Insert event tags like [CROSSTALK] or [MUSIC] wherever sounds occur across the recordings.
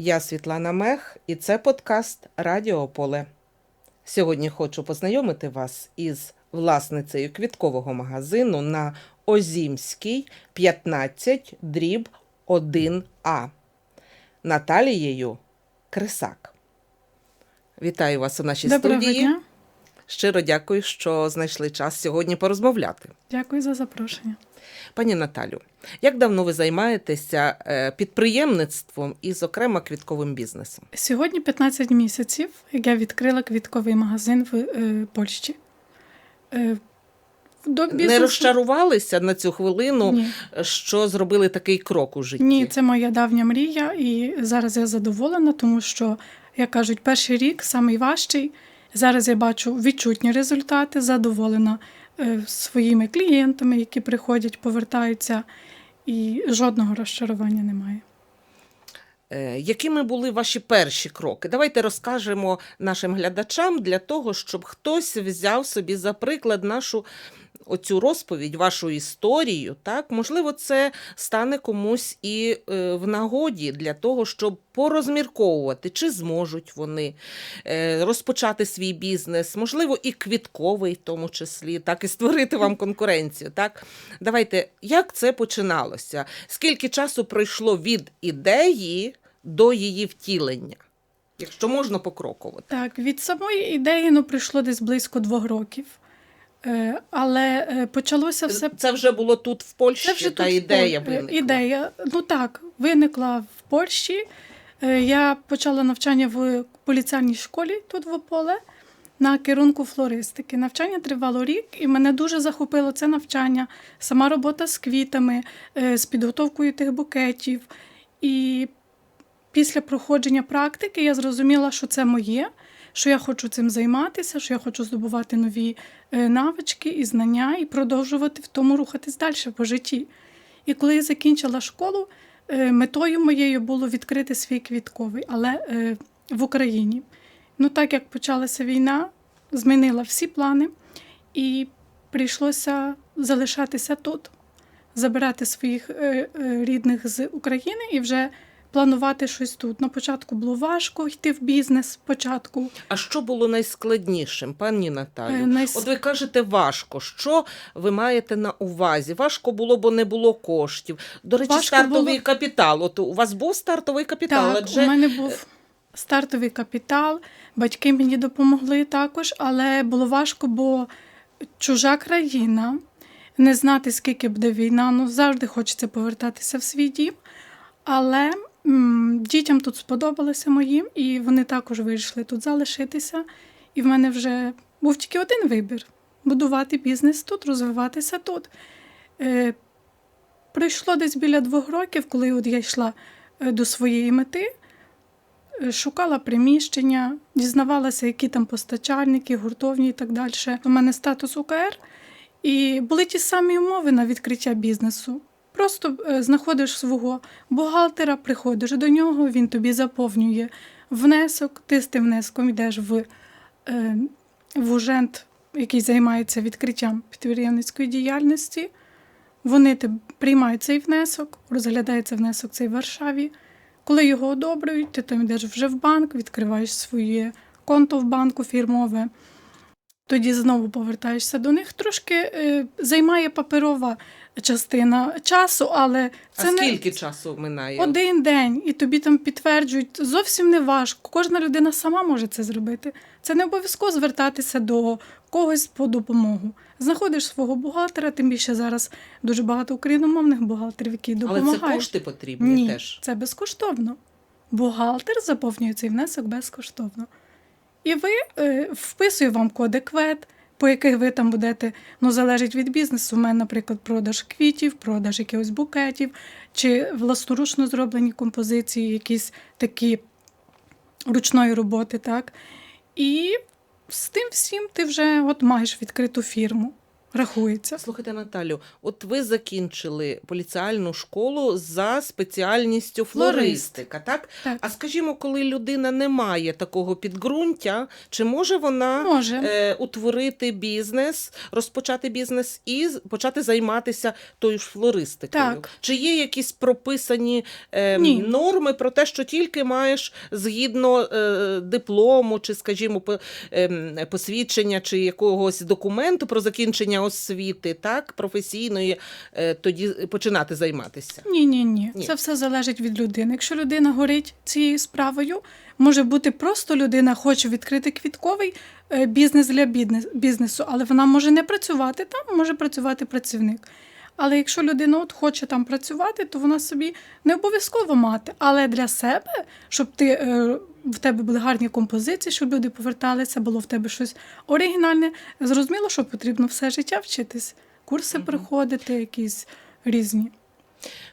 Я Світлана Мех, і це подкаст Радіо Поле. Сьогодні хочу познайомити вас із власницею квіткового магазину на Озімській 15 дріб 1А Наталією Крисак. Вітаю вас у нашій Доброго студії. дня. Щиро дякую, що знайшли час сьогодні порозмовляти. Дякую за запрошення. Пані Наталю, як давно ви займаєтеся е, підприємництвом і, зокрема, квітковим бізнесом? Сьогодні 15 місяців, як я відкрила квітковий магазин в е, Польщі. Е, до Не розчарувалися на цю хвилину, Ні. що зробили такий крок у житті? Ні, це моя давня мрія, і зараз я задоволена, тому що, як кажуть, перший рік найважчий. Зараз я бачу відчутні результати, задоволена своїми клієнтами, які приходять, повертаються, і жодного розчарування немає. Е, Якими були ваші перші кроки? Давайте розкажемо нашим глядачам для того, щоб хтось взяв собі за приклад нашу оцю розповідь, вашу історію. Так, можливо, це стане комусь і е, в нагоді для того, щоб порозмірковувати, чи зможуть вони е, розпочати свій бізнес, можливо, і квітковий, в тому числі, так і створити вам конкуренцію. Так, давайте, як це починалося? Скільки часу пройшло від ідеї до її втілення? Якщо можна покроково. Так, від самої ідеї ну, пройшло десь близько двох років. Е, але е, почалося все Це вже було тут в Польщі, Це вже та тут ідея е, виникла. Ідея, ну так, виникла в Польщі. Я почала навчання в поліціяній школі тут в Ополе на керунку флористики. Навчання тривало рік, і мене дуже захопило це навчання, сама робота з квітами, з підготовкою тих букетів. І після проходження практики я зрозуміла, що це моє, що я хочу цим займатися, що я хочу здобувати нові е, навички і знання і продовжувати в тому рухатись далі по житті. І коли я закінчила школу, е, метою моєю було відкрити свій квітковий, але е, в Україні. Ну, так як почалася війна, змінила всі плани, і прийшлося залишатися тут, забирати своїх рідних з України і вже планувати щось тут. На початку було важко йти в бізнес. Спочатку А що було найскладнішим, пані Наталю? Е, найс- От ви кажете, важко. Що ви маєте на увазі? Важко було, бо не було коштів. До речі, Важко стартовий було- капітал. От у вас був стартовий капітал, Так, адже у мене був стартовий капітал, батьки мені допомогли також, але було важко, бо чужа країна, не знати, скільки буде війна, ну завжди хочеться повертатися в свій дім. Але дітям тут сподобалося моїм, і вони також вирішили тут залишитися. І в мене вже був тільки один вибір: будувати бізнес тут, розвиватися тут. Е, пройшло десь біля двох років, коли от я йшла е, до своєї мети, е, шукала приміщення, дізнавалася, які там постачальники, гуртовні і так далі. У мене статус УКР, і були ті самі умови на відкриття бізнесу. Просто е, знаходиш свого бухгалтера, приходиш до нього, він тобі заповнює внесок, ти з тим внеском йдеш в, е, в ужент, який займається відкриттям підприємницької діяльності. Вони приймають цей внесок, розглядається внесок цей в Варшаві. Коли його одобрюють, ти там йдеш вже в банк, відкриваєш своє конто в банку фірмове. Тоді знову повертаєшся до них. Трошки е, займає паперова частина часу, але це а не скільки часу минає? один день, і тобі там підтверджують, зовсім не важко. Кожна людина сама може це зробити. Це не обов'язково звертатися до когось по допомогу. Знаходиш свого бухгалтера, тим більше зараз дуже багато україномовних бухгалтерів, які допомагають. Але це кошти потрібні Ні, теж. це безкоштовно. Бухгалтер заповнює цей внесок безкоштовно. І ви е, вписує вам коди КВЕД, по яких ви там будете, ну, залежить від бізнесу. У мене, наприклад, продаж квітів, продаж якихось букетів, чи власноручно зроблені композиції, якісь такі ручної роботи, так. І з тим всім ти вже от маєш відкриту фірму. Рахується. Слухайте, Наталю, от ви закінчили поліціальну школу за спеціальністю флористика, так? Так. А скажімо, коли людина не має такого підґрунтя, чи може вона Може. е, утворити бізнес, розпочати бізнес і почати займатися тою ж флористикою? Так. Чи є якісь прописані е, Ні. норми про те, що тільки маєш згідно е, диплому, чи, скажімо, по- ем, посвідчення чи якогось документу про закінчення освіти, так, професійної, е, тоді починати займатися? Ні, ні, ні. Ні. Це все залежить від людини. Якщо людина горить цією справою, може бути просто людина хоче відкрити квітковий е, бізнес для бізнесу, але вона може не працювати там, може працювати працівник. Але якщо людина от хоче там працювати, то вона собі не обов'язково мати. Але для себе, щоб ти е, в тебе були гарні композиції, щоб люди поверталися, було в тебе щось оригінальне. Зрозуміло, що потрібно все життя вчитись, курси приходити, якісь різні.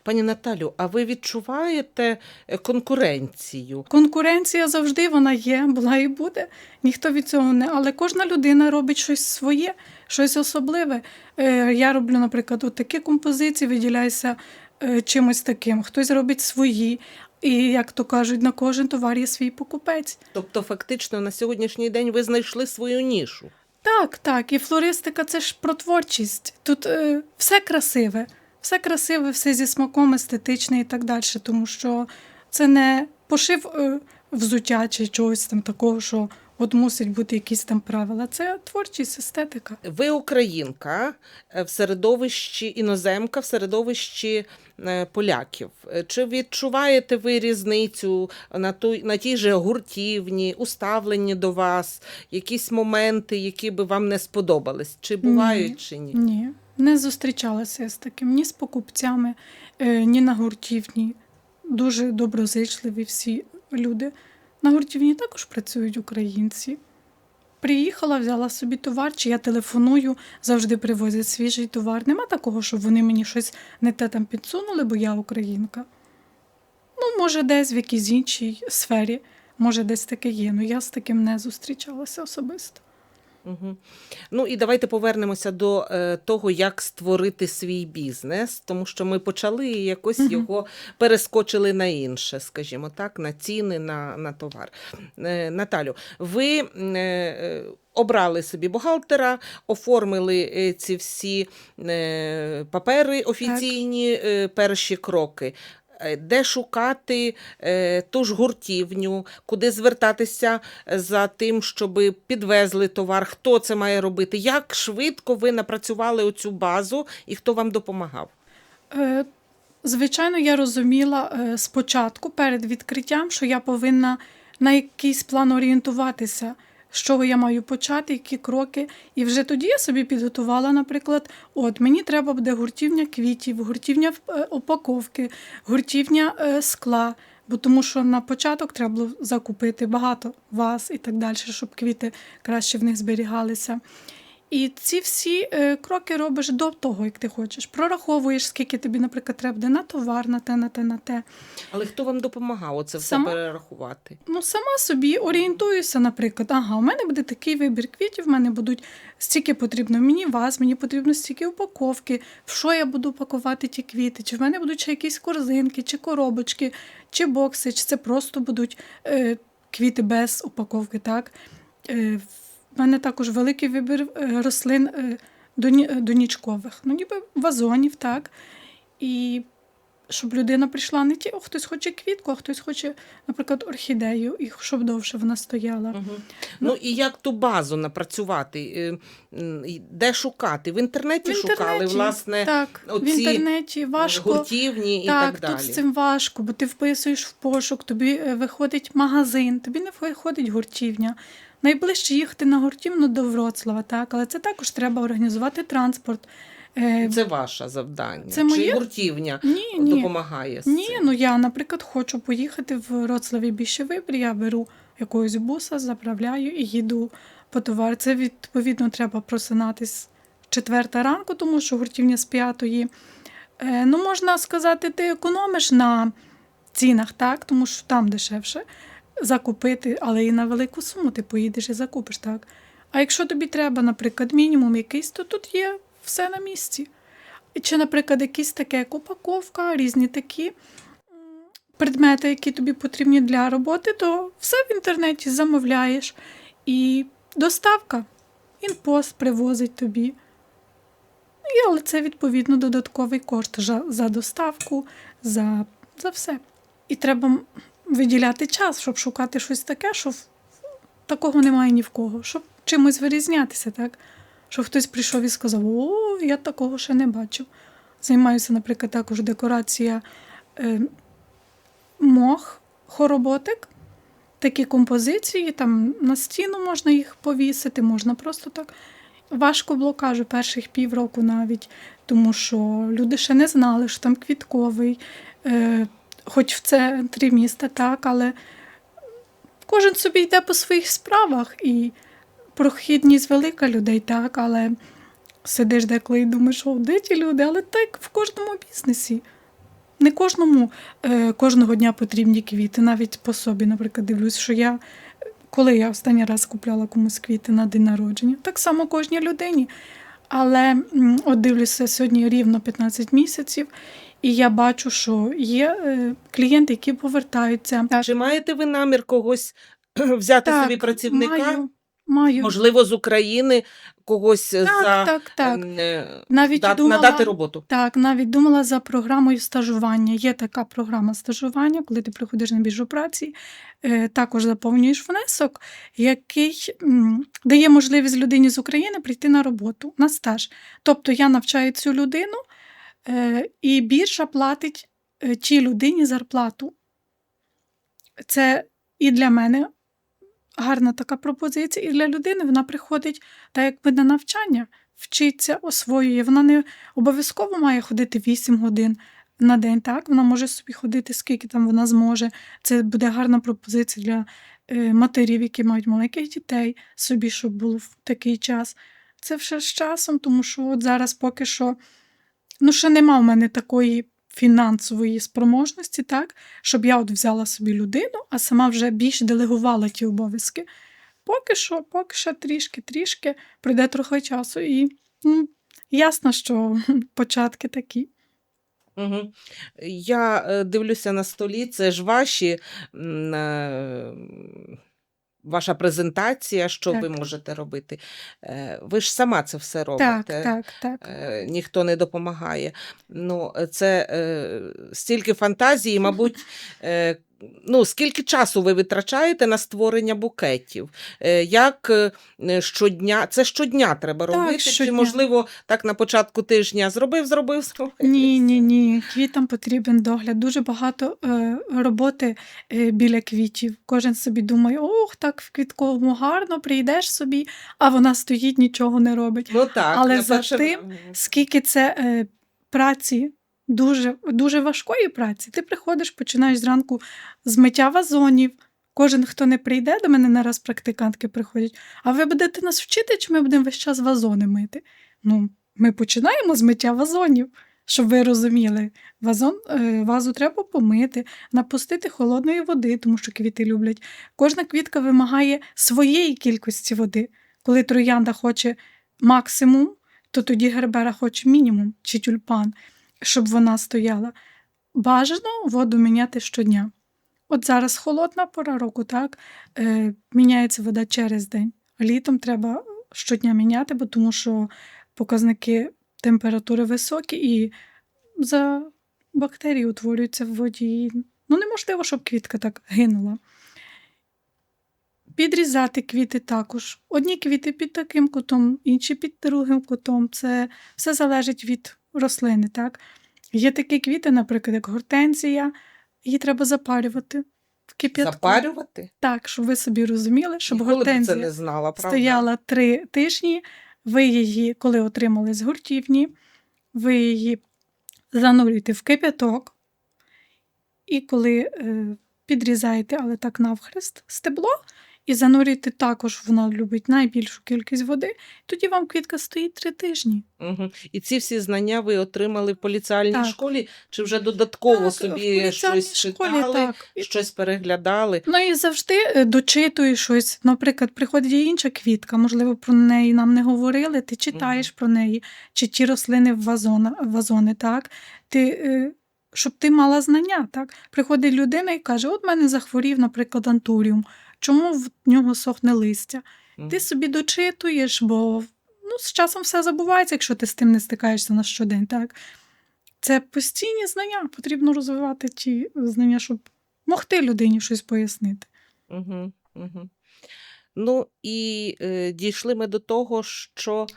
Пані Наталю, а ви відчуваєте е, конкуренцію? Конкуренція завжди вона є, була і буде. Ніхто від цього не. Але кожна людина робить щось своє, щось особливе. Е, я роблю, наприклад, от такі композиції, виділяюся е, чимось таким. Хтось робить свої. І, як то кажуть, на кожен товар є свій покупець. Тобто, фактично, на сьогоднішній день ви знайшли свою нішу. Так, так. І флористика це ж про творчість. Тут е, все красиве, все красиве, все зі смаком, естетичне і так далі. Тому що це не пошив е, взуття чи чогось там такого, що от мусить бути якісь там правила. Це творчість, естетика. Ви українка е, в середовищі іноземка, в середовищі е, поляків. Е, Чи відчуваєте ви різницю на той на тій же гуртівні, уставленні до вас, якісь моменти, які би вам не сподобались? Чи бувають, Ні. чи ні? Ні, не зустрічалася я з таким ні з покупцями, ні на гуртівні. Дуже доброзичливі всі люди. На гуртівні також працюють українці. Приїхала, взяла собі товар, чи я телефоную, завжди привозять свіжий товар. Нема такого, щоб вони мені щось не те там підсунули, бо я українка. Ну, може, десь в якійсь іншій сфері, може, десь таке є. Ну я з таким не зустрічалася особисто. Угу. Ну і давайте повернемося до е, того, як створити свій бізнес, тому що ми почали і якось Мгм. його перескочили на інше, скажімо так, на ціни, на, на товар. Е, Наталю, ви е, е, обрали собі бухгалтера, оформили е, ці всі е, папери офіційні, е, перші кроки. Е, Де шукати е, ту ж гуртівню, куди звертатися за тим, щоб підвезли товар, хто це має робити, як швидко ви напрацювали оцю базу і хто вам допомагав? Е, Звичайно, я розуміла е, спочатку перед відкриттям, що я повинна на якийсь план орієнтуватися, з чого я маю почати, які кроки. І вже тоді я собі підготувала, наприклад, от мені треба буде гуртівня квітів, гуртівня е, упаковки, гуртівня е, скла. Бо тому що на початок треба було закупити багато ваз і так далі, щоб квіти краще в них зберігалися. І ці всі е, кроки робиш до того, як ти хочеш. Прораховуєш, скільки тобі, наприклад, треба буде на товар, на те, на те, на те. Але хто вам допомагав оце все Сама? перерахувати? Ну, сама собі орієнтуюся, наприклад, ага, у мене буде такий вибір квітів, в мене будуть стільки потрібно мені вас, мені потрібно стільки упаковки, в що я буду пакувати ті квіти, чи в мене будуть ще якісь корзинки, чи коробочки, чи бокси, чи це просто будуть е, квіти без упаковки, так? Е, в мене також великий вибір е, рослин е, е, донічкових, ну ніби вазонів, так. І щоб людина прийшла не ті, о, хтось хоче квітку, а хтось хоче, наприклад, орхідею, і щоб довше вона стояла. Угу. Ну і як ту базу напрацювати? Де шукати? В інтернеті, шукали, власне, так, в інтернеті важко. гуртівні і так, так, далі. тут з цим важко, бо ти вписуєш в пошук, тобі виходить магазин, тобі не виходить гуртівня. Найближче їхати на гуртівну до Вроцлава, так, але це також треба організувати транспорт. Е, Це ваше завдання. Це Чи моє? гуртівня ні, ні. допомагає? з Ні, цим? ну я, наприклад, хочу поїхати в Вроцлаві більше вибір. Я беру якогось буса, заправляю і їду по товар. Це відповідно треба просинатись четверта ранку, тому що гуртівня з п'ятої. Е, ну, можна сказати, ти економиш на цінах, так, тому що там дешевше закупити, але і на велику суму ти поїдеш і закупиш, так. А якщо тобі треба, наприклад, мінімум якийсь, то тут є все на місці. Чи, наприклад, якісь таке як упаковка, різні такі предмети, які тобі потрібні для роботи, то все в інтернеті замовляєш. І доставка, інпост привозить тобі. І, але це відповідно додатковий кошт за, доставку, за, за все. І треба виділяти час, щоб шукати щось таке, що такого немає ні в кого, щоб чимось вирізнятися, так? Щоб хтось прийшов і сказав: О, я такого ще не бачив. Займаюся, наприклад, також декорація е, мох, хороботик, такі композиції, там на стіну можна їх повісити, можна просто так. Важко було, кажу, перших півроку навіть, тому що люди ще не знали, що там квітковий, е, хоч в центрі міста, так, але кожен собі йде по своїх справах, і прохідність велика людей, так, але сидиш деколи і думаєш, о, де ті люди, але так в кожному бізнесі. Не кожному е, кожного дня потрібні квіти, навіть по собі, наприклад, дивлюсь, що я, коли я останній раз купляла комусь квіти на день народження, так само кожній людині. Але от дивлюся сьогодні рівно 15 місяців, і я бачу, що є е, клієнти, які повертаються. Чи маєте ви намір когось [CLEARS THROAT] взяти так, собі працівника? Маю, маю. Можливо, з України когось так, за так, так. е, Навіть дат- думала, надати роботу. Так, навіть думала за програмою стажування. Є така програма стажування, коли ти приходиш на біржу праці, е, також заповнюєш внесок, який дає можливість людині з України прийти на роботу на стаж. Тобто я навчаю цю людину, е, і біржа платить е, тій людині зарплату. Це і для мене гарна така пропозиція, і для людини вона приходить так якби на навчання, вчиться, освоює. Вона не обов'язково має ходити 8 годин на день, так? Вона може собі ходити, скільки там вона зможе. Це буде гарна пропозиція для е, матерів, які мають маленьких дітей, собі, щоб було в такий час. Це все з часом, тому що от зараз поки що ну, ще нема в мене такої фінансової спроможності, так, щоб я от взяла собі людину, а сама вже більш делегувала ті обов'язки. Поки що, поки що трішки, трішки пройде трохи часу, і ну, ясно, що [LAUGHS] початки такі. Угу. Я е, дивлюся на столі, це ж ваші. Ваша презентація, що ви можете робити. Е, Ви ж сама це все робите. Так, так, так. Е, ніхто не допомагає. Ну, це е, стільки фантазії, мабуть, [LAUGHS] ну, скільки часу ви витрачаєте на створення букетів? Е, як е, щодня, це щодня треба Так, робити? Чи, можливо, так на початку тижня зробив, зробив, зробив? Ні, ні, ні. Квітам потрібен догляд. Дуже багато е, роботи е, біля квітів. Кожен собі думає, ох, так в квітковому гарно, прийдеш собі, а вона стоїть, нічого не робить. Ну так, Але за перше- тим Скільки це е, праці, дуже, дуже важкої праці. Ти приходиш, починаєш зранку з миття вазонів. Кожен, хто не прийде до мене, нараз практикантки приходять. А ви будете нас вчити, чи ми будемо весь час вазони мити? Ну, ми починаємо з миття вазонів, щоб ви розуміли. Вазон, е, вазу треба помити, напустити холодної води, тому що квіти люблять. Кожна квітка вимагає своєї кількості води. Коли троянда хоче максимум, то тоді гербера хоче мінімум чи тюльпан, щоб вона стояла. Бажано воду міняти щодня. От зараз холодна пора року, так? Е, міняється вода через день. Літом треба щодня міняти, бо тому що показники температури високі і за бактерії утворюються в воді. Ну, неможливо, щоб квітка так гинула. Підрізати квіти також. Одні квіти під таким кутом, інші під другим кутом. Це все залежить від рослини. Так? Є такі квіти, наприклад, як гортензія, її треба запарювати в кип'ятку. Запарювати? Так, щоб ви собі розуміли, щоб Ніколи це гортензія не знала, правда? стояла три тижні. Ви її, коли отримали з гуртівні, ви її занурюєте в кип'яток, і коли е, підрізаєте, але так навхрест, стебло, І занурюйте також, вона любить найбільшу кількість води. Тоді вам квітка стоїть три тижні. Угу. І ці всі знання ви отримали в поліціальній Так. школі, чи вже додатково Так, собі щось школі, читали, так. щось переглядали? Ну і завжди е, дочитую щось. Наприклад, приходить інша квітка, можливо, про неї нам не говорили. Ти читаєш про неї, чи ті рослини в вазона, вазони, так? Ти, е, щоб ти мала знання, так? Приходить людина і каже: От мене захворів, наприклад, антуріум. Чому в нього сохне листя? Мгм. Ти собі дочитуєш, бо ну, з часом все забувається, якщо ти з тим не стикаєшся на щодень, так? Це постійні знання. Потрібно розвивати ті знання, щоб могти людині щось пояснити. Угу, угу. Ну і е, дійшли ми до того, що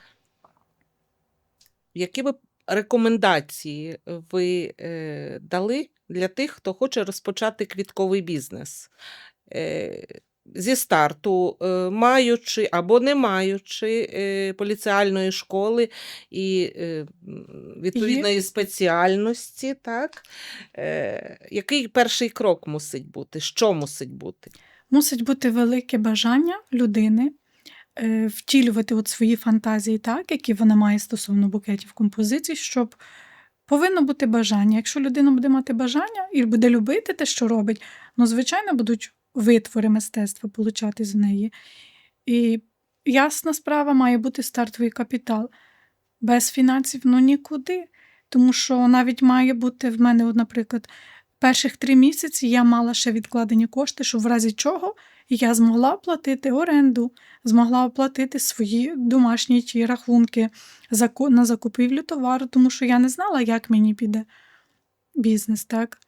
які би рекомендації ви е, дали для тих, хто хоче розпочати квітковий бізнес? Е, зі старту, е, маючи або не маючи е, поліціальної школи і е, відповідної спеціальності, так? Який перший крок мусить бути? Що мусить бути? Мусить бути велике бажання людини втілювати от свої фантазії так, які вона має стосовно букетів композицій, щоб повинно бути бажання. Якщо людина буде мати бажання і буде любити те, що робить, ну, звичайно, будуть витвори мистецтва получати з неї. І ясна справа має бути стартовий капітал. Без фінансів ну нікуди. Тому що навіть має бути в мене, от, наприклад, перших три місяці я мала ще відкладені кошти, щоб в разі чого я змогла оплатити оренду, змогла оплатити свої домашні ті рахунки на закупівлю товару, тому що я не знала, як мені піде бізнес, так?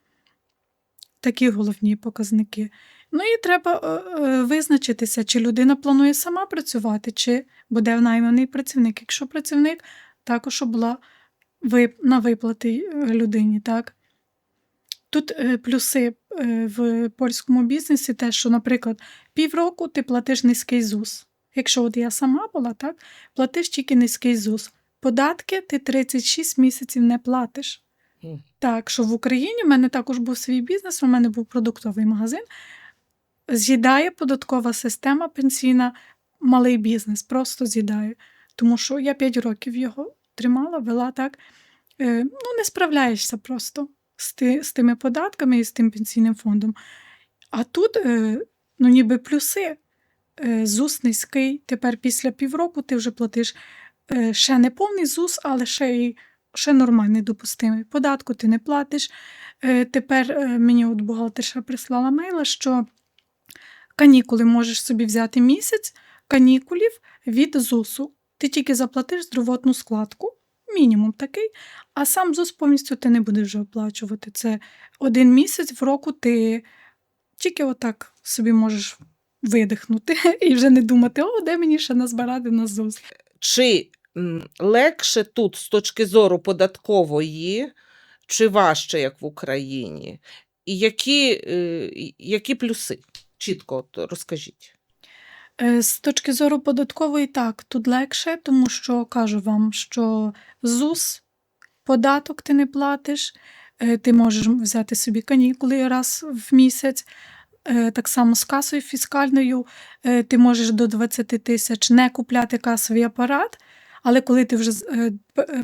Такі головні показники. Ну і треба е, е, визначитися, чи людина планує сама працювати, чи буде найманий працівник. Якщо працівник, також була на виплати е, людині, так? Тут плюси в польському бізнесі те, що, наприклад, півроку ти платиш низький ЗУС. Якщо от я сама була, так, платиш тільки низький ЗУС. Податки ти 36 місяців не платиш. Мгм. Так, що в Україні в мене також був свій бізнес, у мене був продуктовий магазин. З'їдає податкова система пенсійна, малий бізнес, просто з'їдає. Тому що я 5 років його тримала, вела так. Е, ну, не справляєшся просто з, ти, з тими податками і з тим пенсійним фондом. А тут, е, ну, ніби плюси. Е, ЗУС низький. Тепер після півроку ти вже платиш ще не повний ЗУС, але ще й ще нормальний допустимий. Податку ти не платиш. Тепер мені от бухгалтерша прислала мейла, що канікули можеш собі взяти місяць канікулів від ЗУСу. Ти тільки заплатиш здравотну складку, мінімум такий, а сам ЗУС повністю ти не будеш вже оплачувати. Це один місяць в року ти тільки отак собі можеш видихнути [LAUGHS] і вже не думати, о, де мені ще назбирати на ЗУС. Чи легше тут з точки зору податкової, чи важче, як в Україні? І які, е, які плюси? Чітко розкажіть. Е, З точки зору податкової, так, тут легше, тому що кажу вам, що ЗУС, податок ти не платиш, е, ти можеш взяти собі канікули раз в місяць. Е, Так само з касою фіскальною ти можеш до 20 тисяч не купляти касовий апарат, але коли ти вже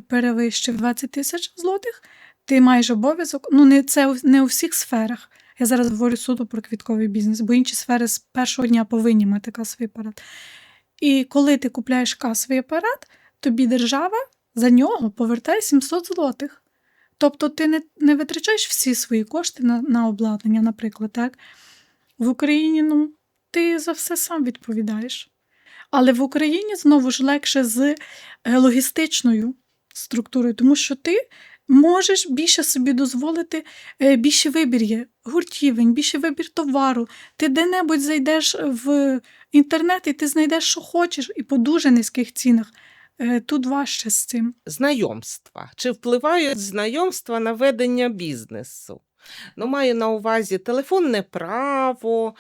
перевищив 20 тисяч злотих, ти маєш обов'язок. Ну, не це не у всіх сферах. Я зараз говорю суто про квітковий бізнес, бо інші сфери з першого дня повинні мати касовий апарат. І коли ти купляєш касовий апарат, тобі держава за нього повертає 700 злотих. Тобто ти не, не витрачаєш всі свої кошти на, на обладнання, наприклад, так? В Україні ну, ти за все сам відповідаєш. Але в Україні знову ж легше з е, логістичною структурою, тому що ти можеш більше собі дозволити, е, більше вибір є гуртівень, більше вибір товару. Ти де-небудь зайдеш в інтернет і ти знайдеш, що хочеш, і по дуже низьких цінах. Е, Тут важче з цим. Знайомства. Чи впливають знайомства на ведення бізнесу? Ну, маю на увазі телефонне право,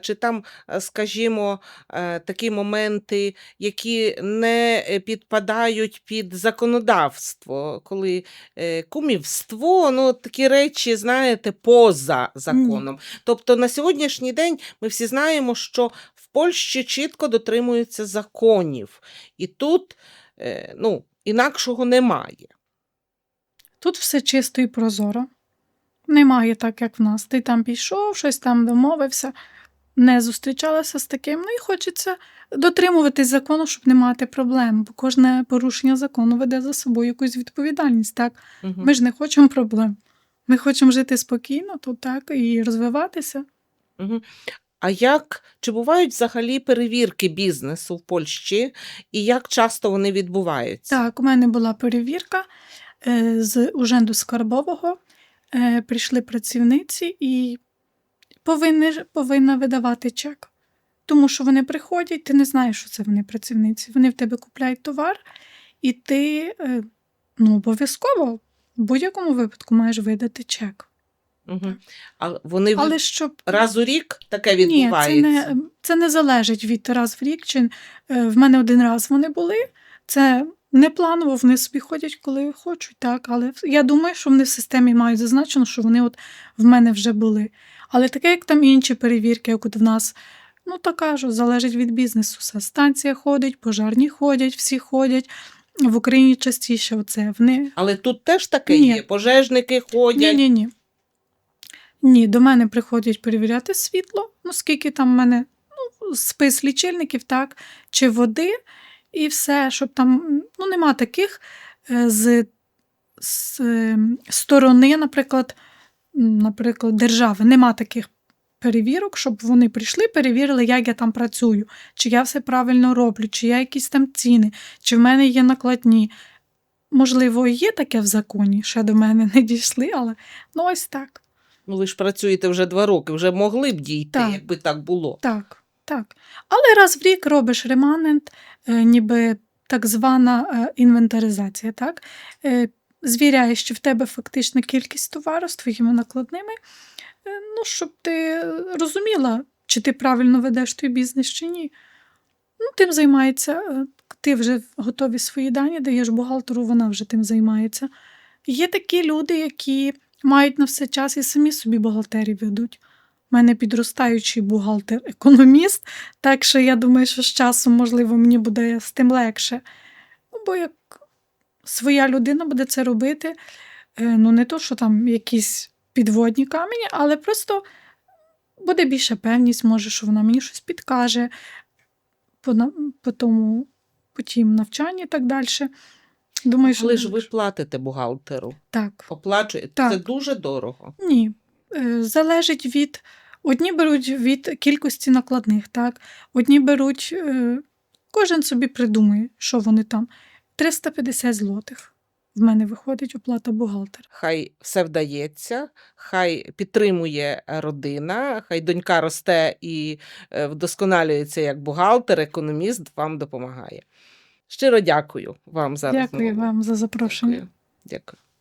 чи там, е, скажімо, е, такі моменти, які не е, підпадають під законодавство, коли е, кумівство, ну, такі речі, знаєте, поза законом. Тобто на сьогоднішній день ми всі знаємо, що в Польщі чітко дотримуються законів, і тут е, ну, інакшого немає. Тут все чисто і прозоро. Немає так, як в нас. Ти там пішов, щось там домовився, не зустрічалася з таким. Ну і хочеться дотримуватись закону, щоб не мати проблем, бо кожне порушення закону веде за собою якусь відповідальність. Так? Мгм. Ми ж не хочемо проблем. Ми хочемо жити спокійно, то так, і розвиватися. Мгм. А як чи бувають взагалі перевірки бізнесу в Польщі, і як часто вони відбуваються? Так, у мене була перевірка е, з Уженду Скарбового. Е, прийшли працівниці і повинні, повинна видавати чек. Тому що вони приходять, ти не знаєш, що це вони працівниці. Вони в тебе купляють товар, і ти е, ну, обов'язково в будь-якому випадку маєш видати чек. Мгм. А вони Але щоб раз у рік таке ні, відбувається? це не, це не залежить від раз в рік. Чи, е, в мене один раз вони були. Це не планово, вони собі ходять, коли хочуть, так. Але я думаю, що вони в системі мають зазначено, що вони от в мене вже були. Але таке, як там інші перевірки, як от в нас, ну то кажу, залежить від бізнесу. Все. Станція ходить, пожарні ходять, всі ходять. В Україні частіше оце. Вони Але тут теж таке Ні. є. Пожежники ходять. ні, ні, ні. Ні, до мене приходять перевіряти світло, ну скільки там в мене ну, спис лічильників, так, чи води, і все, щоб там ну, нема таких е, з, з е, сторони, наприклад, наприклад, держави, нема таких перевірок, щоб вони прийшли, перевірили, як я там працюю, чи я все правильно роблю, чи я якісь там ціни, чи в мене є накладні. Можливо, є таке в законі, ще до мене не дійшли, але ну ось так. Ну, ви ж працюєте вже два роки, вже могли б дійти, Так. якби так було. Так, так. Але раз в рік робиш реманент, е, ніби так звана е, інвентаризація, так? Е, Звіряєш, що в тебе фактична кількість товару з твоїми накладними, ну, щоб ти розуміла, чи ти правильно ведеш той бізнес, чи ні. Ну, тим займається, ти вже готові свої дані, даєш бухгалтеру, вона вже тим займається. Є такі люди, які мають на все час і самі собі бухгалтерії ведуть. У мене підростаючий бухгалтер-економіст, так що я думаю, що з часом, можливо, мені буде з тим легше. Ну, бо як своя людина буде це робити, е, ну не то, що там якісь підводні камені, але просто буде більша певність, може, що вона мені щось підкаже по, по тому, по тім навчанні і так далі. Думаю, що ж ви платите бухгалтеру, так. оплачуєте. Так. Це дуже дорого. Ні. Е, Залежить від. Одні беруть від кількості накладних, так? Одні беруть, е, кожен собі придумує, що вони там. 350 злотих. В мене виходить оплата бухгалтера. Хай все вдається, хай підтримує родина, хай донька росте і е, вдосконалюється як бухгалтер, економіст, вам допомагає. Щиро дякую вам за Дякую розмову. вам за запрошення. Дякую. Дякую.